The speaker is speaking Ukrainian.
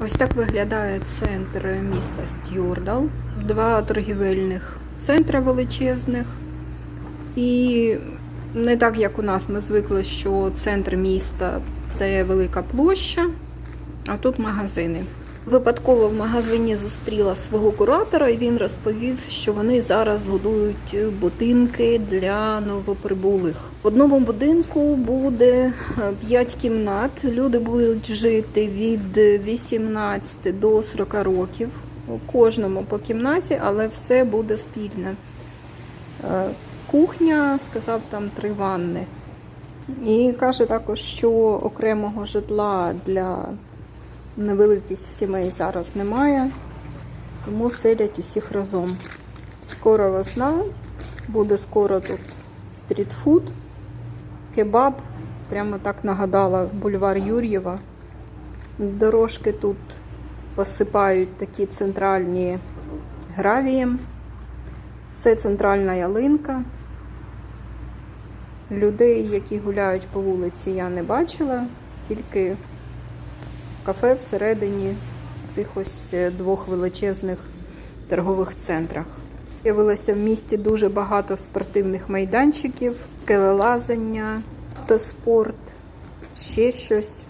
Ось так виглядає центр міста Стюрдал. Два торгівельних центри величезних. І не так, як у нас, ми звикли, що центр міста це велика площа, а тут магазини. Випадково в магазині зустріла свого куратора, і він розповів, що вони зараз годують будинки для новоприбулих. В одному будинку буде 5 кімнат. Люди будуть жити від 18 до 40 років. У кожному по кімнаті, але все буде спільне. Е, Кухня, сказав, там три ванни. І каже також, що окремого житла для невеликих сімей зараз немає, тому селять усіх разом. Скоро весна, буде скоро тут стрітфуд, кебаб. Прямо так нагадала бульвар Юр'єва. Дорожки тут посипають такі центральні гравієм. Це центральна ялинка. Людей, які гуляють по вулиці, я не бачила, тільки кафе всередині цих ось е, двох величезних торгових центрах. З'явилося в місті дуже багато спортивних майданчиків, скелелазання, автоспорт, ще щось.